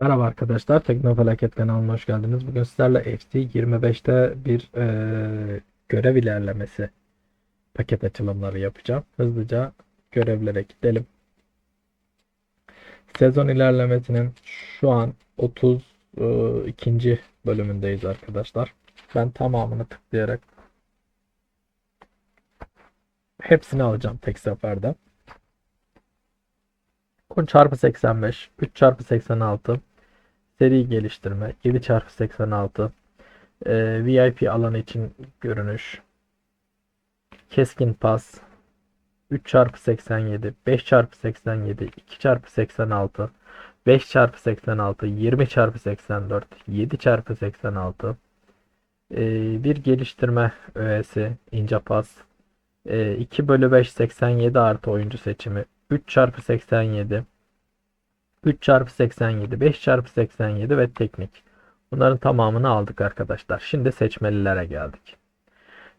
Merhaba arkadaşlar, Teknofelaket kanalına hoş geldiniz. Bugün sizlerle FC 25'te bir eee, görev ilerlemesi paket açılımları yapacağım. Hızlıca görevlere gidelim. Sezon ilerlemesinin şu an 32. bölümündeyiz arkadaşlar. Ben tamamını tıklayarak hepsini alacağım tek seferde. 10 çarpı 85, 3 çarpı 86, seri geliştirme, 7 çarpı 86, e, VIP alanı için görünüş, keskin pas, 3 çarpı 87, 5 çarpı 87, 2 çarpı 86, 5 çarpı 86, 20 çarpı 84, 7 çarpı 86, e, bir geliştirme öğesi, ince pas, e, 2 bölü 5 87 artı oyuncu seçimi, 3 çarpı 87, 3 çarpı 87, 5 çarpı 87 ve teknik. Bunların tamamını aldık arkadaşlar. Şimdi seçmelilere geldik.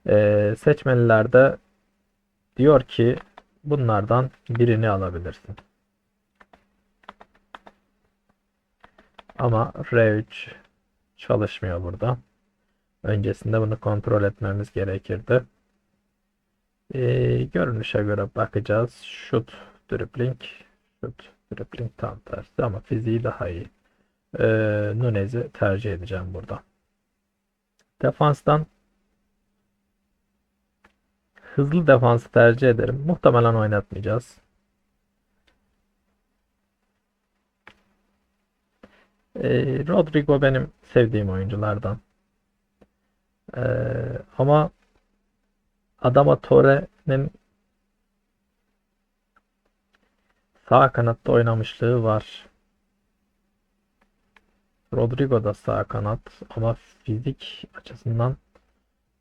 Ee, seçmelilerde diyor ki bunlardan birini alabilirsin. Ama R3 çalışmıyor burada. Öncesinde bunu kontrol etmemiz gerekirdi. Ee, görünüşe göre bakacağız. Shoot, dribbling, shoot, dribbling tam tersi ama fiziği daha iyi. Ee, Nunez'i tercih edeceğim burada. Defanstan hızlı defansı tercih ederim. Muhtemelen oynatmayacağız. Ee, Rodrigo benim sevdiğim oyunculardan. Ee, ama Adama Torre'nin sağ kanatta oynamışlığı var. Rodrigo da sağ kanat ama fizik açısından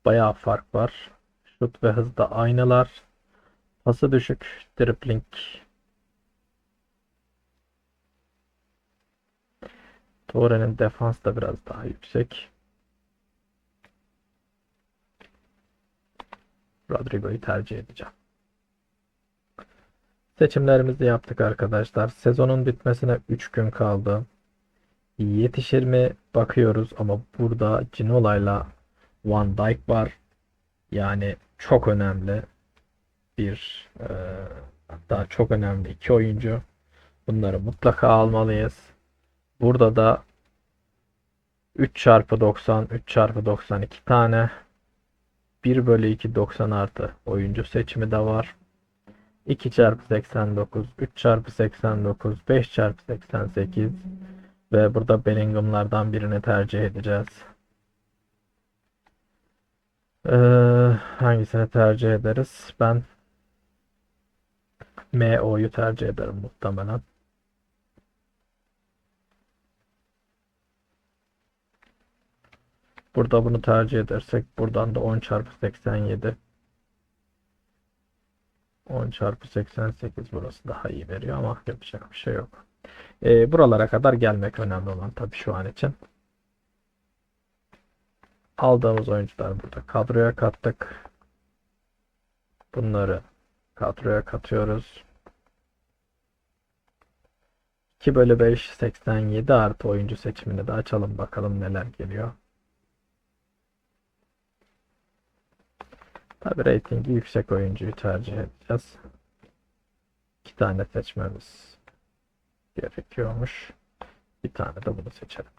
bayağı fark var. Şut ve hızda aynılar. Pası düşük, dribbling. Torre'nin defans da biraz daha yüksek. Rodrigo'yu tercih edeceğim. Seçimlerimizi yaptık arkadaşlar. Sezonun bitmesine 3 gün kaldı. Yetişir mi bakıyoruz ama burada Ginola'yla Van Dijk var. Yani çok önemli bir e, hatta çok önemli iki oyuncu. Bunları mutlaka almalıyız. Burada da 3 çarpı 90, 3 çarpı 92 tane 1 bölü 2 90 artı oyuncu seçimi de var. 2 çarpı 89, 3 çarpı 89, 5 çarpı 88 ve burada Bellingham'lardan birini tercih edeceğiz. Ee, hangisini tercih ederiz? Ben MO'yu tercih ederim muhtemelen. Burada bunu tercih edersek buradan da 10 çarpı 87 10 çarpı 88 burası daha iyi veriyor ama yapacak bir şey yok. Ee, buralara kadar gelmek önemli olan tabii şu an için. Aldığımız oyuncular burada kadroya kattık. Bunları kadroya katıyoruz. 2 bölü 5 87 artı oyuncu seçimini de açalım bakalım neler geliyor. Tabi reytingi yüksek oyuncuyu tercih edeceğiz. İki tane seçmemiz gerekiyormuş. Bir tane de bunu seçelim.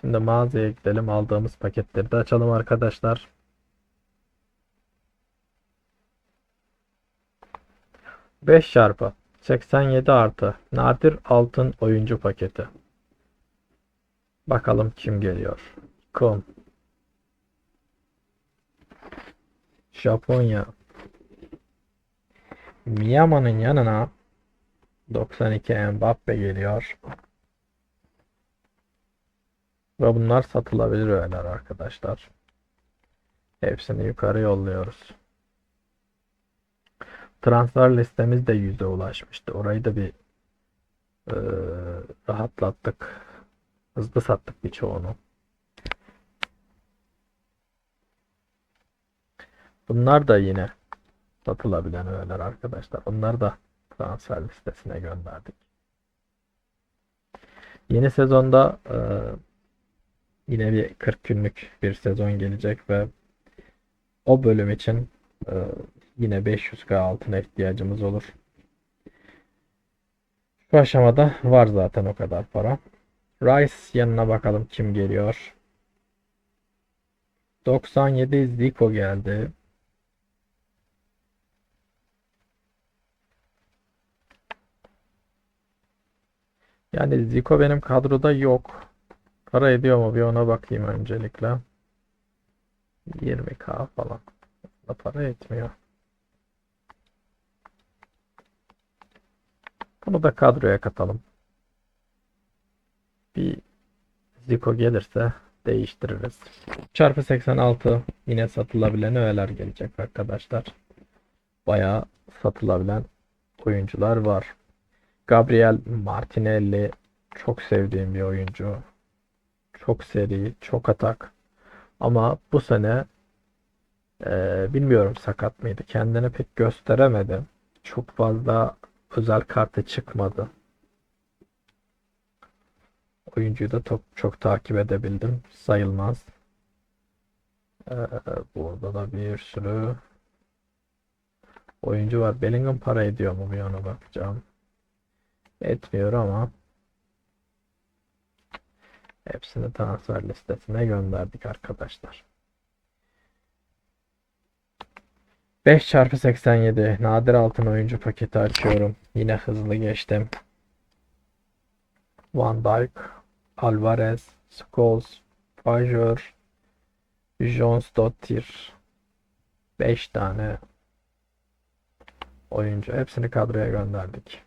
Şimdi mağazaya gidelim. Aldığımız paketleri de açalım arkadaşlar. Beş çarpı 87 artı nadir altın oyuncu paketi. Bakalım kim geliyor. Kom. Japonya. Miyama'nın yanına 92 Mbappe geliyor. Ve bunlar satılabilir öğeler arkadaşlar. Hepsini yukarı yolluyoruz. Transfer listemiz de 100'e ulaşmıştı. Orayı da bir e, rahatlattık. Hızlı sattık birçoğunu. Bunlar da yine satılabilen öğeler arkadaşlar. Onları da transfer listesine gönderdik. Yeni sezonda e, yine bir 40 günlük bir sezon gelecek ve o bölüm için e, yine 500k altına ihtiyacımız olur. Şu aşamada var zaten o kadar para. Rice yanına bakalım kim geliyor. 97 Zico geldi. Yani Zico benim kadroda yok. Para ediyor mu bir ona bakayım öncelikle. 20k falan. Da para etmiyor. Bunu da kadroya katalım. Bir Zico gelirse değiştiririz. Çarpı 86 yine satılabilen öğeler gelecek arkadaşlar. Bayağı satılabilen oyuncular var. Gabriel Martinelli çok sevdiğim bir oyuncu. Çok seri, çok atak. Ama bu sene e, bilmiyorum sakat mıydı. Kendini pek gösteremedi. Çok fazla özel kartı çıkmadı. Oyuncuyu da çok, çok takip edebildim. Sayılmaz. Ee, burada da bir sürü oyuncu var. Bellingham para ediyor mu bir ona bakacağım. Etmiyor ama hepsini transfer listesine gönderdik arkadaşlar. 5 çarpı 87 nadir altın oyuncu paketi açıyorum. Yine hızlı geçtim. Van Dijk, Alvarez, Scholes, Pajor, Jonsdottir 5 tane oyuncu. Hepsini kadroya gönderdik.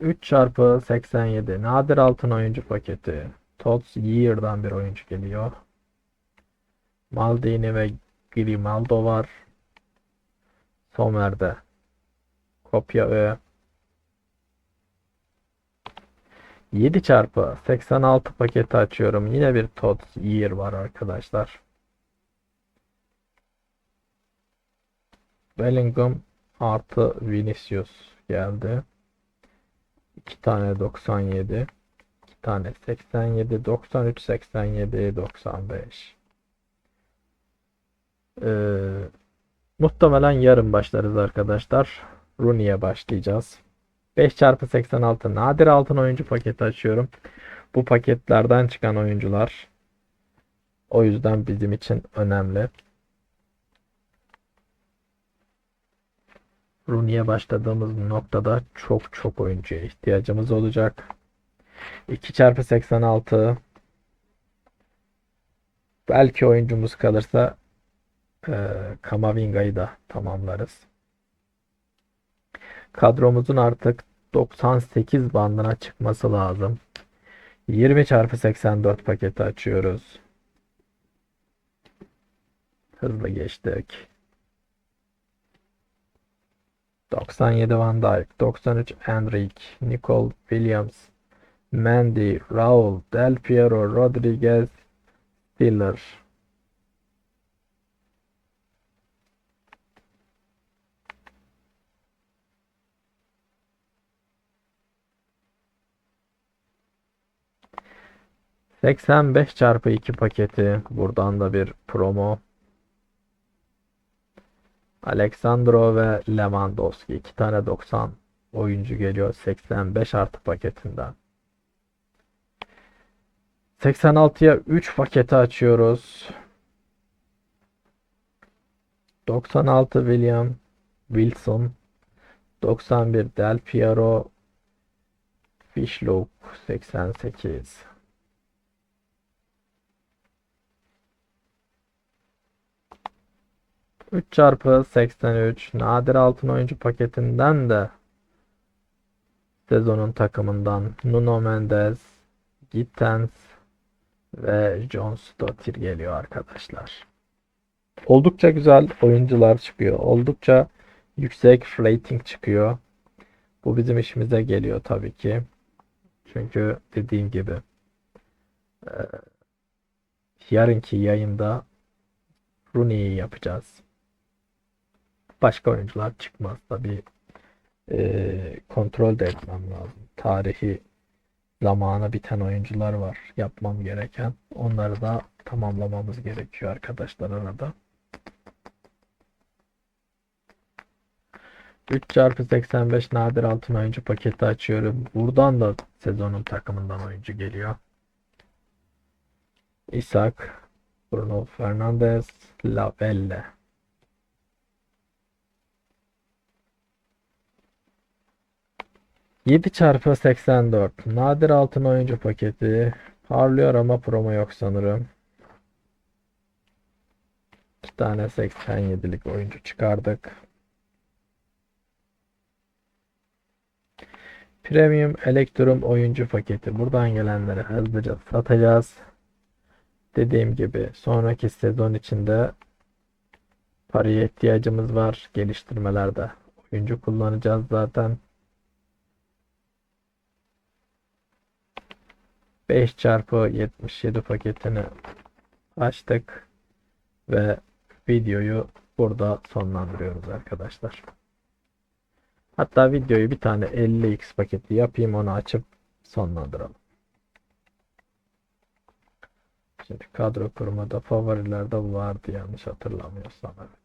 3 çarpı 87 nadir altın oyuncu paketi. Tots Year'dan bir oyuncu geliyor. Maldini ve Grimaldo var. Somer'de. Kopya Ö. 7 çarpı 86 paketi açıyorum. Yine bir Tots Year var arkadaşlar. Bellingham artı Vinicius geldi. 2 tane 97. 2 tane 87. 93, 87, 95. Ee, muhtemelen yarın başlarız arkadaşlar. Rooney'e başlayacağız. 5 çarpı 86 nadir altın oyuncu paketi açıyorum. Bu paketlerden çıkan oyuncular o yüzden bizim için önemli. Rooney'e başladığımız noktada çok çok oyuncuya ihtiyacımız olacak. 2 çarpı 86 belki oyuncumuz kalırsa e, Kamavinga'yı da tamamlarız. Kadromuzun artık 98 bandına çıkması lazım. 20 çarpı 84 paketi açıyoruz. Hızlı geçtik. 97 Van Dijk, 93 Enrique, Nicole Williams, Mendy, Raul, Del Piero, Rodriguez, Stiller. ...85 çarpı 2 paketi... ...buradan da bir promo... Alexandro ve Lewandowski. iki tane 90 oyuncu geliyor 85 artı paketinden. 86'ya 3 paketi açıyoruz. 96 William Wilson 91 Del Piero Fishlock 88 3 çarpı 83 nadir altın oyuncu paketinden de sezonun takımından Nuno Mendes, Gittens ve John Stottir geliyor arkadaşlar. Oldukça güzel oyuncular çıkıyor. Oldukça yüksek rating çıkıyor. Bu bizim işimize geliyor tabii ki. Çünkü dediğim gibi yarınki yayında Rooney'i yapacağız. Başka oyuncular çıkmaz tabii. Ee, kontrol de etmem lazım. Tarihi zamanı biten oyuncular var yapmam gereken. Onları da tamamlamamız gerekiyor arkadaşlar arada. 3 çarpı 85 nadir altın oyuncu paketi açıyorum. Buradan da sezonun takımından oyuncu geliyor. Isak, Bruno Fernandes, Lavelle. Yedi çarpı 84 nadir altın oyuncu paketi parlıyor ama promo yok sanırım. İki tane 87'lik oyuncu çıkardık. Premium Electrum oyuncu paketi. Buradan gelenleri hızlıca satacağız. Dediğim gibi sonraki sezon içinde paraya ihtiyacımız var. Geliştirmelerde oyuncu kullanacağız zaten. 5 çarpı 77 paketini açtık ve videoyu burada sonlandırıyoruz arkadaşlar. Hatta videoyu bir tane 50x paketi yapayım onu açıp sonlandıralım. Şimdi kadro kurmada favorilerde vardı yanlış hatırlamıyorsam evet.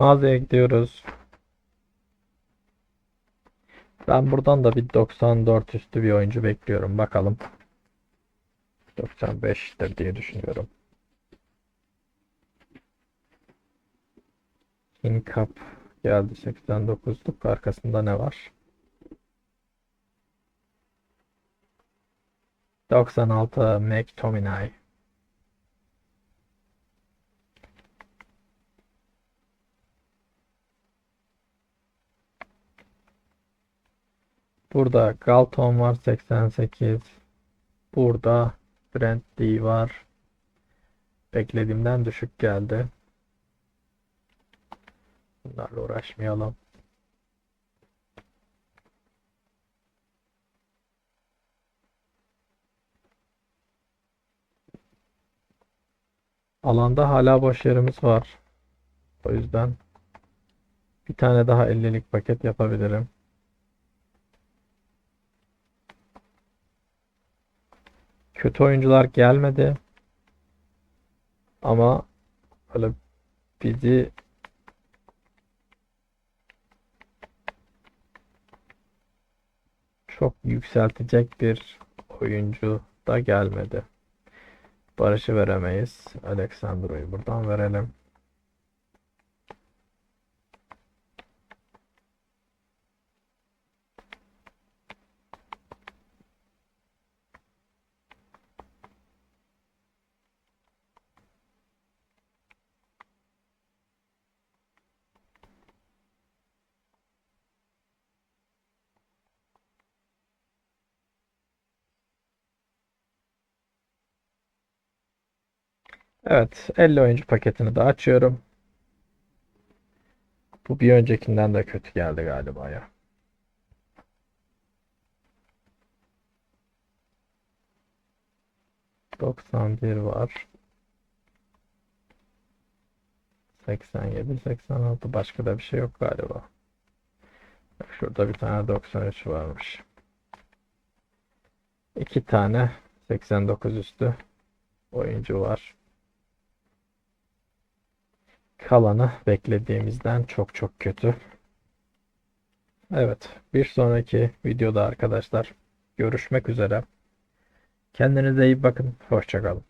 Mağazaya gidiyoruz. Ben buradan da bir 94 üstü bir oyuncu bekliyorum. Bakalım. 95'tir diye düşünüyorum. King Cup geldi 89'luk. Arkasında ne var? 96 McTominay. Burada Galton var 88. Burada Brent Lee var. Beklediğimden düşük geldi. Bunlarla uğraşmayalım. Alanda hala boş yerimiz var. O yüzden bir tane daha 50'lik paket yapabilirim. Kötü oyuncular gelmedi. Ama böyle bizi çok yükseltecek bir oyuncu da gelmedi. Barış'ı veremeyiz. Aleksandro'yu buradan verelim. Evet, 50 oyuncu paketini de açıyorum. Bu bir öncekinden de kötü geldi galiba ya. Doksan bir var. 87, 86 başka da bir şey yok galiba. Bak şurada bir tane 93 varmış. İki tane 89 üstü oyuncu var. Kalanı beklediğimizden çok çok kötü. Evet, bir sonraki videoda arkadaşlar görüşmek üzere. Kendinize iyi bakın. Hoşçakalın.